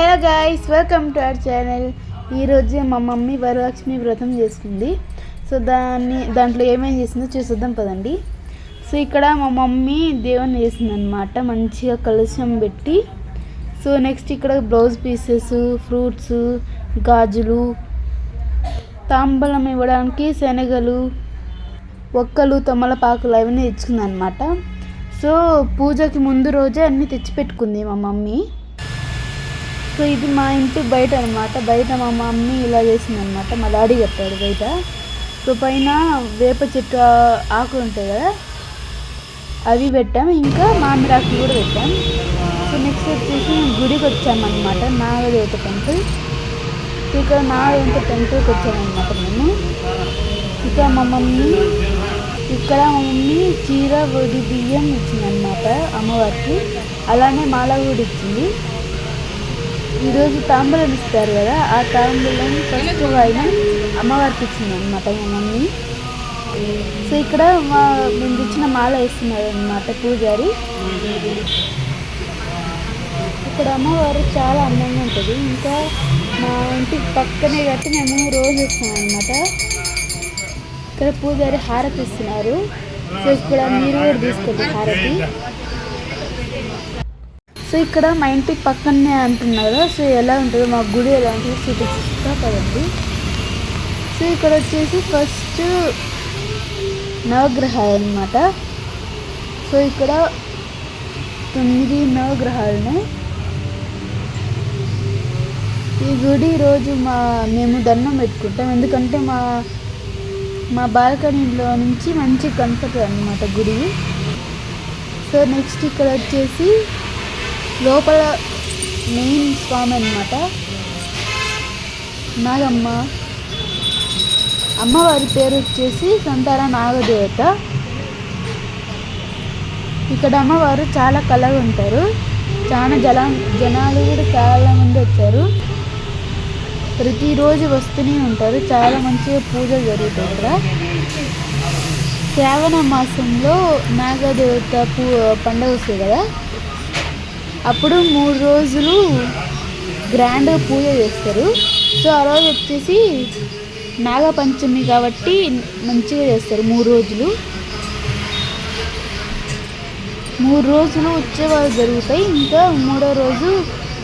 Hello guys welcome to our channel ఈరోజు మా mummy Varalakshmi వ్రతం చేసుకుంది సో దాన్ని దాంట్లో ఏమేమి చేసిందో చూసేద్దాం పదండి. సో ఇక్కడ మా మమ్మీ దేవుని చేసింది అనమాట మంచిగా కలుషం పెట్టి సో నెక్స్ట్ ఇక్కడ బ్లౌజ్ పీసెస్ ఫ్రూట్స్ గాజులు తాంబలం ఇవ్వడానికి శనగలు ఒక్కలు తమలపాకులు అవన్నీ తెచ్చుకుంది అనమాట సో పూజకి ముందు రోజే అన్నీ తెచ్చిపెట్టుకుంది మా మమ్మీ. సో ఇది మా ఇంటి బయట అనమాట బయట మా మమ్మీ ఇలా చేసింది అనమాట మా డాడీ చెప్పాడు బయట. సో పైన వేప చెట్టు ఆకులు ఉంటాయి కదా అవి పెట్టాం. ఇంకా మామిడాకులు కూడా పెట్టాం. సో నెక్స్ట్ వచ్చేసి గుడికి వచ్చామన్నమాట. నాగదేవత టెంపుల్ సో ఇక్కడ నాగదేవత టెంపుల్కి వచ్చామన్నమాట మేము. ఇక్కడ మా మమ్మీ ఇక్కడ మా మమ్మీ చీర వడి బియ్యం ఇచ్చిందనమాట అమ్మవారికి. అలానే మాల కూడా ఇచ్చింది. ఈరోజు తాంబూలం ఇస్తారు కదా ఆ తాంబూలం ఫస్ట్ ఆయన అమ్మవారికి ఇచ్చింది అనమాట మా మమ్మీ. సో ఇక్కడ మా మేము ఇచ్చిన మాల వేస్తున్నారు అనమాట పూజారి. ఇక్కడ అమ్మవారు చాలా అందంగా ఉంటుంది. ఇంకా మా ఇంటికి పక్కనే కట్టి మేము రోజు ఇస్తున్నాం అనమాట ఇక్కడ పూజారి హారతి ఇస్తున్నారు. సో ఇక్కడ మీరు కూడా తీసుకోండి హారతి. సో ఇక్కడ మా ఇంటికి పక్కనే అంటున్నారు కదా సో ఎలా ఉంటుందో మా గుడి ఎలా ఉంటుందో చూపిస్తా కదండి సో ఇక్కడ వచ్చేసి ఫస్ట్ నవగ్రహాలు అన్నమాట. సో ఇక్కడ తొమ్మిది నవగ్రహాలు ఈ గుడి రోజు మా మేము దండం పెట్టుకుంటాం. ఎందుకంటే మా మా బాల్కనీలో నుంచి మంచి కనపడుతుంది అనమాట గుడి. సో నెక్స్ట్ ఇక్కడ వచ్చేసి లోపల మెయిన్ స్వామి అనమాట నాగమ్మ. అమ్మవారి పేరు వచ్చేసి సంతార నాగదేవత. ఇక్కడ అమ్మవారు చాలా కళగా ఉంటారు. చాలా జల జనాలు కూడా చాలా మంది వచ్చారు. ప్రతిరోజు వస్తూనే ఉంటారు. చాలా మంచిగా పూజలు జరుగుతాయి ఇక్కడ. శ్రావణ మాసంలో నాగదేవత పూ పండుగ వస్తుంది కదా. అప్పుడు మూడు రోజులు గ్రాండ్గా పూజ చేస్తారు. సో ఆ రోజు వచ్చేసి నాగపంచమి కాబట్టి మంచిగా చేస్తారు మూడు రోజులు. మూడు రోజులు ఉత్సవాలు జరుగుతాయి. ఇంకా మూడో రోజు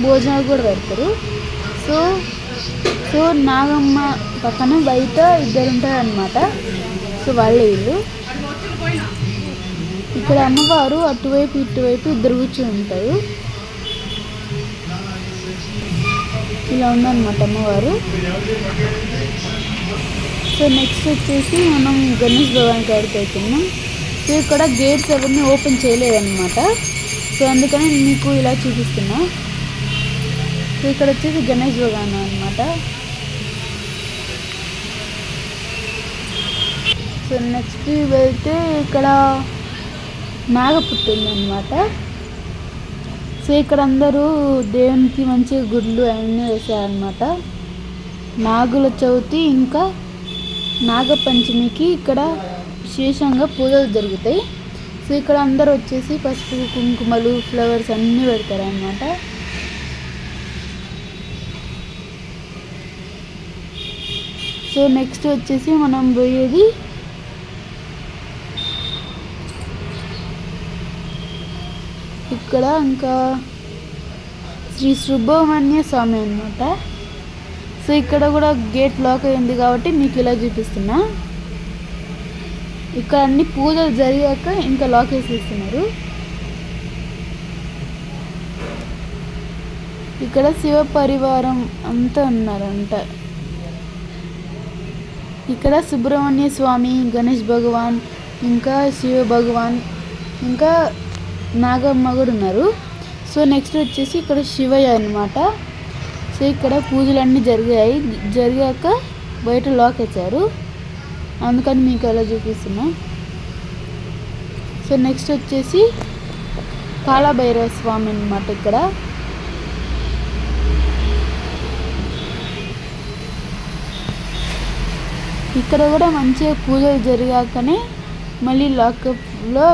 భోజనాలు కూడా పెడతారు. సో సో నాగమ్మ పక్కన బయట ఇద్దరు ఉంటారు అనమాట సో వాళ్ళే వీళ్ళు. ఇక్కడ అమ్మవారు అటువైపు ఇటువైపు ఇద్దరు కూర్చొని ఉంటారు. ఇలా ఉందన్నమాట అమ్మవారు. సో నెక్స్ట్ వచ్చేసి మనం గణేష్ భగవాన్ కాడికి వెళ్తున్నాం. సో ఇక్కడ గేట్స్ అవన్నీ ఓపెన్ చేయలేదన్నమాట. సో అందుకని మీకు ఇలా చూపిస్తున్నా. సో ఇక్కడ వచ్చేసి గణేష్ భగవాన్ అనమాట సో నెక్స్ట్ వెళ్తే ఇక్కడ నాగపుట్టు ఉందన్నమాట సో ఇక్కడ అందరూ దేవునికి మంచి గుడ్లు అవన్నీ వేసారనమాట నాగుల చవితి ఇంకా నాగపంచమికి ఇక్కడ విశేషంగా పూజలు జరుగుతాయి. సో ఇక్కడ అందరూ వచ్చేసి పసుపు కుంకుమలు ఫ్లవర్స్ అన్నీ పెడతారనమాట సో నెక్స్ట్ వచ్చేసి మనం పోయేది ఇక్కడ ఇంకా శ్రీ సుబ్రహ్మణ్య స్వామి అనమాట సో ఇక్కడ కూడా గేట్ లాక్ అయింది కాబట్టి మీకు ఇలా చూపిస్తున్నా. ఇక్కడ అన్ని పూజలు జరిగాక ఇంకా లాక్ వేసేస్తున్నారు ఇక్కడ శివ పరివారం అంతా ఉన్నారంట. ఇక్కడ సుబ్రహ్మణ్య స్వామి గణేష్ భగవాన్ ఇంకా శివ భగవాన్ ఇంకా నాగమ్మ కూడా ఉన్నారు. సో నెక్స్ట్ వచ్చేసి ఇక్కడ శివయ్య అనమాట సో ఇక్కడ పూజలన్నీ జరిగాయి. జరిగాక బయట లాక్ వేశారు. అందుకని మీకు అలా చూపిస్తున్నా. సో నెక్స్ట్ వచ్చేసి కాళభైరవ స్వామి అనమాట ఇక్కడ. ఇక్కడ కూడా మంచిగా పూజలు జరిగాకనే మళ్ళీ లో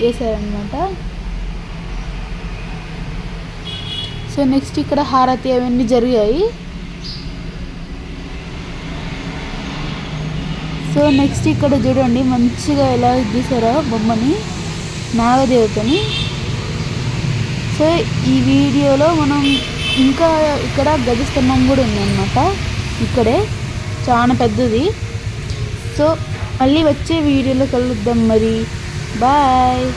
వేసారనమాట సో నెక్స్ట్ ఇక్కడ హారతి అవన్నీ జరిగాయి. సో నెక్స్ట్ ఇక్కడ చూడండి మంచిగా ఎలా గీసారో బొమ్మని నాగదేవతని. సో ఈ వీడియోలో మనం ఇంకా ఇక్కడ గజస్తంభం కూడా ఉందన్నమాట. ఇక్కడే చాలా పెద్దది. సో మళ్ళీ వచ్చే వీడియోలో కలుద్దాం మరి. Bye.